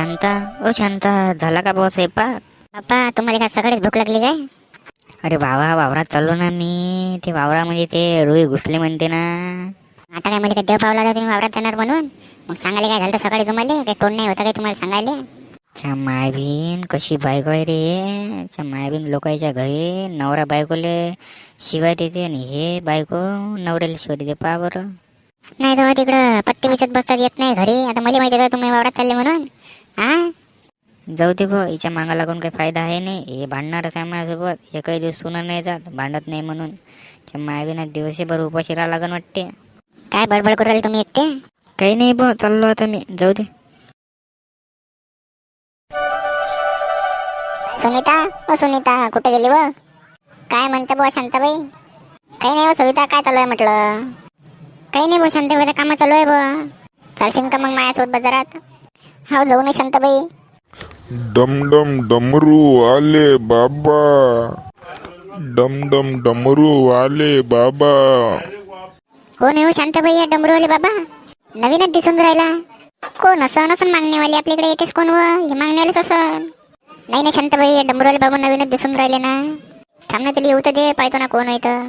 शांता ओ शांता झाला का बुवा स्वयंपाक? बाप्पा तुम्हाला काय सकाळीच भूक लागली काय? अरे बाबा वावरात चाललो ना मी. ते वावरामध्ये ते रुई घुसले म्हणते ना. आता काय मला काय देव पावला होता तुम्ही वावरात जाणार म्हणून? मग सांगायला काय झालं होतं सकाळी तुम्हाला काही कोण नाही होता काय तुम्हाला सांगायला? च्या मायबीन कशी बायको आहे रे. च्या मायबीन लोकांच्या घरी नवरा बायकोले शिवाय देते आणि हे बायको नवऱ्याला शिवाय देते. पहा बरं. नाही तेव्हा तिकडं पत्ते विचत बसतात येत नाही घरी. आता मला माहिती का तुम्ही वावरात चालले म्हणून? हा? जाऊ दे बो हिच्या मागा लागून काही फायदा आहे नाही. हे भांडणारच आहे माझ्यासोबत. एकही दिवस सुना नाही जात भांडत नाही म्हणून. मायबीना दिवसभर उपाशी राहा लागन वाटते. काय बडबड करू राहिले तुम्ही एकटे? काही नाही बो चाललो आता मी. जाऊ दे. सुनीता ओ सुनीता कुठे गेली व? काय म्हणते बुवा शांताबाई? काही नाही व सविता काय चालू आहे म्हटलं? काही नाही बुवा शांताबाई कामं चालू आहे बुवा. चालशील का मग माझ्यासोबत बाजारात? हो जाऊ नये शांताबाई. डम डम डमरू आले बाबा. डम डम डमरू आले बाबा. कोण आहे हो शांताबाई? या डमरूवाले बाबा. नवीनच दिसून राहिला. कोण असं नसन मागणेवाले? आपल्याकडे येतेच कोण व? हे मागणेवालेच असन. नाही ना शांताबाई या डमरूवाले बाबा नवीनच दिसून राहिले ना. थांब ना त्याला येऊ तर दे. पाहतो ना कोण आहे तर.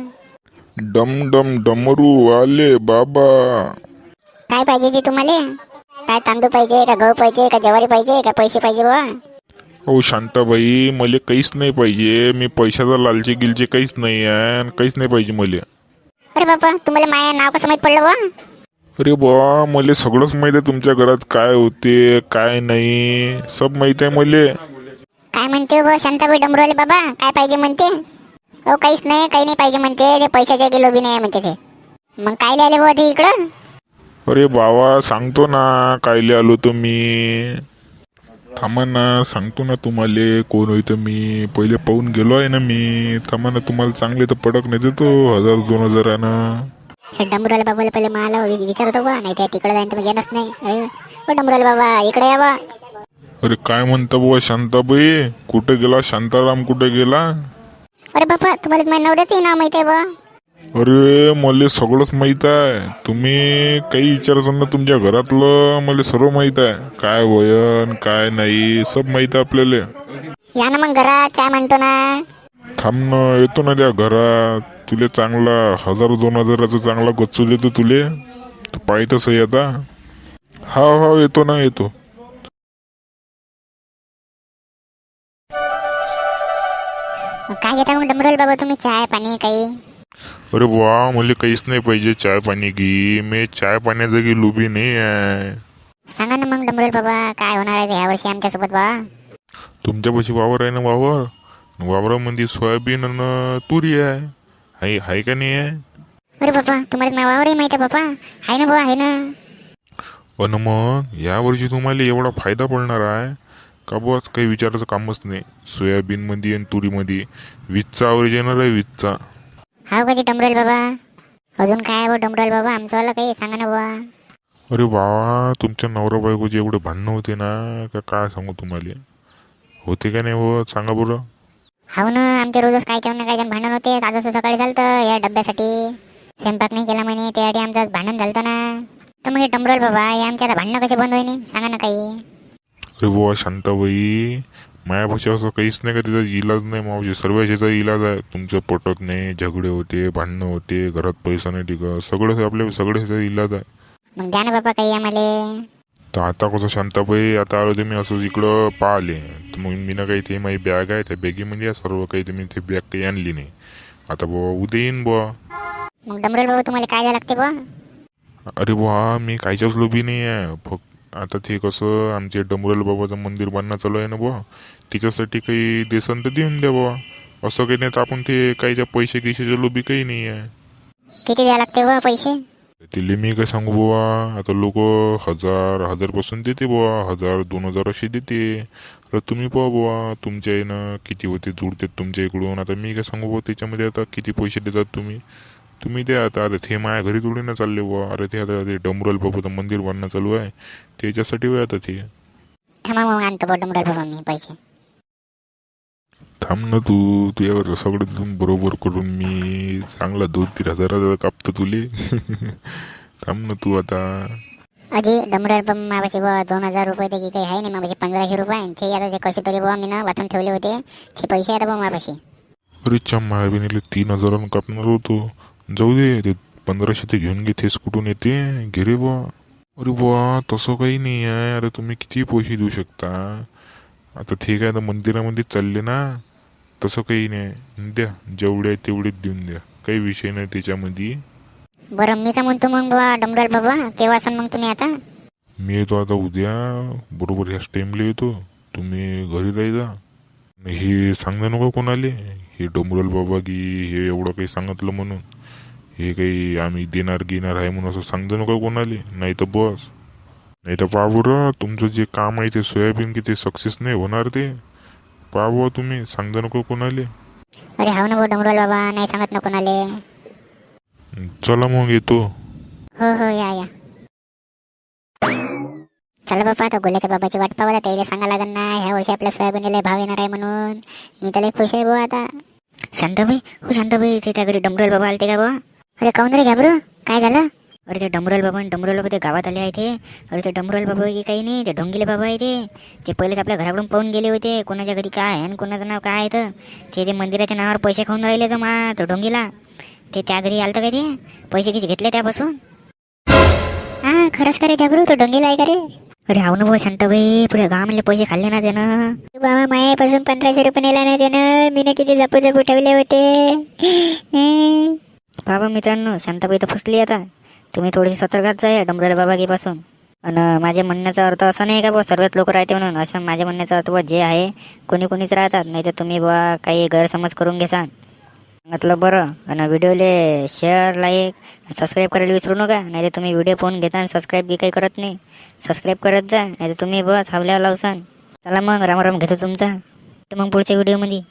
डम डम डमरू आले बाबा. काय पाहिजे जी तुम्हाला? काय तांदूळ पाहिजे का गहू पाहिजे का ज्वारी पाहिजे का पैसे पाहिजे बुवा? हो शांताबाई मले काहीच नाही पाहिजे. मी पैशाचा लालची गिलचे काहीच नाही आहे आणि काहीच नाही पाहिजे मले. अरे बापा तुम्हाला माया नाव कसं माहीत पडलं बुवा? अरे बा मले सगळंच माहीत आहे तुमच्या घरात. काय होते काय नाही सब माहीत आहे मले. काय म्हणते हो शांताबाई डमरोले बाबा? काय पाहिजे म्हणते? हो काहीच नाही काही नाही पाहिजे म्हणते. ते पैशाच्या गेलो बी नाही म्हणते ते. मग काय लिहिले बुवा ते इकडं? अरे बाबा सांगतो ना कायले आलो तो मी. थांबा ना सांगतो ना तुम्हाला कोण होतं मी. पहिले पाहून गेलो आहे ना मी. थांबा ना तुम्हाला चांगले तर पडक नाही देतो हजार दोन हजारानं. हे डमरोले बाबाला पहिले मला वि- विचारतो बा नाही त्या तिकडे जाईन तुम्ही घेणंच नाही. अरे डमरोले बाबा इकडे यावा अरे काय म्हणता बुवा शांताबाई? कुठे गेला? शांताराम कुठे गेला? अरे बापा तुम्हाला माझ्या नवऱ्याचंही नाव माहिती आहे बा अरे मला सगळंच माहीत आहे. तुम्ही काही विचारसान ना तुमच्या घरातलं मला सर्व माहीत आहे. काय वयन काय नाही सब माहीत आहे आपल्याला. या ना मग घरात काय म्हणतो ना. थांब ना येतो ना त्या घरात. तुले चांगला हजार दोन हजाराचा चांगला गच्चू देतो तुले. तू पाहितच आहे आता. हा हा येतो ना येतो. काय घेता मग डमरोले बाबा तुम्ही चाय पाणी काही? अरे वा मला काहीच नाही पाहिजे चाय पाणी घे. मी चाय पाण्याचा की लुबी नाही आहे. सांगा ना मग डमरोले बाबा काय होणार आहे ह्या वर्षी आमच्यासोबत बा? तुमच्यापाशी वावर आहे ना वावर? वावरामध्ये सोयाबीन आणि तुरी आहे. हाय हाय का नाही आहे? अरे बापा तुम्हाला माझ्या वावरही माहिती आहे बापा आहे ना बुवा आहे ना. अन मग यावर्षी तुम्हाला एवढा फायदा पडणार आहे? का बस काही विचारायचं कामच नाही. सोयाबीनमध्ये आणि तुरीमध्ये. वीजचा आवरेज येणार आहे वीजचा. हा कधी डमरोल बाबा? अजून काय बा डमरोल बाबा? आमचं वाला काही सांगा ना बुवा. अरे बाबा तुमच्या नवरा बायकोचे एवढे भांडणं होते ना का काय सांगू तुम्हाला? होते का नाही हो सांगा बरं. हो ना आमच्या रोजच काय ना काय भांडण होते. आज असं सकाळी झालं या डब्यासाठी. स्वयंपाक नाही केला म्हणे त्यासाठी आमचं भांडण झालं ना. तर मग हे डमरोल बाबा हे आमच्या आता भांडणं कसे बंद होईनी? सांगा ना काही. अरे बुवा शांताबाई मायापाशी असं काहीच नाही का त्याचा इलाज नाही मावशी. सर्व ह्याचा इलाज आहे. तुमचं पटत नाही झगडे होते भांडणं होते घरात पैसा नाही टिकत. सगळं आपल्या सगळं ह्याचा इलाज आहे. मग द्या ना बाबा काही आम्हाला. तर आता कसं शांताबाई आता आलो ते मी असं इकडं पाहिले. तर मग मी ना काही ते माझी बॅग आहे त्या बॅगेमध्ये आहे सर्व काही मी ते बॅग काही आणली नाही. आता बुवा उद्या येईन बुवा. मग डमरोल बाबा तुम्हाला काय द्या लागते बुवा? अरे बुवा मी कायच्याच लोभी नाही आहे फक्त आता ते कसं आमचे डमरुल बाबाचं मंदिर बांधणं चालू आहे ना बुवा. त्याच्यासाठी काही देसन तर देऊन द्या बुवा. असं काही नाही तर आपण ते काहीच्या पैसे गिशाच्या लोभी काही नाही आहे. किती द्या लागते बुवा पैसे? तिले मी काय सांगू बुवा? आता लोक हजार हजारपासून देते बुवा. हजार दोन हजार असे देते. तर तुम्ही पहा बुवा तुमच्या येणं किती होते जुळते तुमच्या इकडून. आता मी काय सांगू बुवा त्याच्यामध्ये आता किती पैसे देतात तुम्ही? तुम्ही द्या आता आता ते माझ्या घरी थोडी ना चालले बुवा. अरे ते आता ते डमरुल बाबाचं मंदिर बांधणं चालू आहे. त्याच्यासाठी वय आता ते. थांबा मग आणतो बुवा डमरोल बाबा मी पैसे. थांब ना तू. तुझ्यावर सगळं तुम्ही बरोबर करून मी चांगला दोन तीन हजाराचा कापतो तुले. थांब ना तू आता. अजी डमरुवाले बाबा मापाशी बुवा दोन हजार रुपये ते की काही आहे नाही मापाशी पंधराशे रुपये ते आता ते कसे तरी बुवा मी ना वाटून ठेवले होते. ते पैसे आता बुवा मापाशी अरे च्या मायाबिनीला तीन हजारानं कापणार होतो. जाऊ दे ते पंधराशे ते घेऊन घे तेच कुठून येते? घे रे बुवा. अरे बुवा तसं काही नाही आहे. अरे तुम्ही किती पैसे देऊ शकता? आता ठीक आहे आता मंदिरामध्ये चालले ना. तसं काही नाही द्या जेवढे आहे तेवढेच देऊन द्या. काही विषय नाही त्याच्यामध्ये. बरं मी काय म्हणतो मग बुवा डमरुवाले बाबा केव्हा असाल मग तुम्ही आता. मी येतो आता उद्या. बरोबर ह्याच टाईमला येतो. तुम्ही घरी आणि हे सांगा नका कोणाले. हे डोंगरल बाबा की हे एवढं काही सांगितलं म्हणून. हे काही आम्ही देणार घेणार आहे म्हणून असं सांगतो नका कोणाले. नाही तर बस नाही तर पहा तुमचं जे काम आहे ते सोयाबीन की ते सक्सेस नाही होणार ते. पहा तुम्ही सांगता नको कोणाले. अरे हाव ना बुवा डमरुवाले बाबा नाही सांगत ना कोणाले. चला मग येतो. हो हो या या. चला बापा आता गोल्याच्या बाबाची वाट पावा त्याला सांगा लागेल ना ह्या वर्षी आपल्या सोयाबीनला भाव येणार आहे म्हणून. मी त्याला खुश आहे बुवा आता. शांताबाई हो शांताबाई ते त्या घरी डमरुल बाबा आलते का बा अरे काऊन रे झाबरू काय झालं? अरे ते डमरुल बाबा आणि डमरुल बाबा ते गावात आले आहे ते. अरे ते डमरुल बाबा की काही नाही ते ढोंगिले बाबा आहे ते. ते पहिलेच आपल्या घराकडून पाहून गेले होते. कोणाच्या घरी काय आहे आणि कोणाचं नाव काय आहे तर. ते ते मंदिराच्या नावावर पैसे खाऊन राहिले तर मा तो ढोंगीला ते त्या घरी आलं तर काय ते? पैसे किती घेतले त्यापासून? हा खरंच करे रे झाबरू तो डोंगीला आहे का रे? अरे हाव ना भाऊ भाई पुढे गावामधले पैसे खाल्ले ना त्यानं. बाबा मायापासून पंधराशे रुपये नेला नाही त्यानं. मी किती जपू जपू ठेवले होते. बाबा मित्रांनो शांताबाई तर फसली आता. तुम्ही थोडीशी सतर्कात जा डमरेल बाबागीपासून आणि माझ्या म्हणण्याचा अर्थ असं नाही का बुवा सर्वच लोक राहते म्हणून. असं माझ्या म्हणण्याचा अर्थ बा जे आहे कोणी कोणीच राहतात. नाही तर तुम्ही बुवा काही गैरसमज करून घेसान. म्हटलं बरं. आणि व्हिडिओले शेअर लाईक सबस्क्राईब करायला विसरू नका. नाही तर तुम्ही व्हिडिओ पाहून घेता आणि सबस्क्राईब बी काही करत नाही. सबस्क्राईब करत जा. नाही तर तुम्ही बस हावल्यावर लावसान. चला मग रामराम घेतो तुमचा. तर मग पुढच्या व्हिडिओमध्ये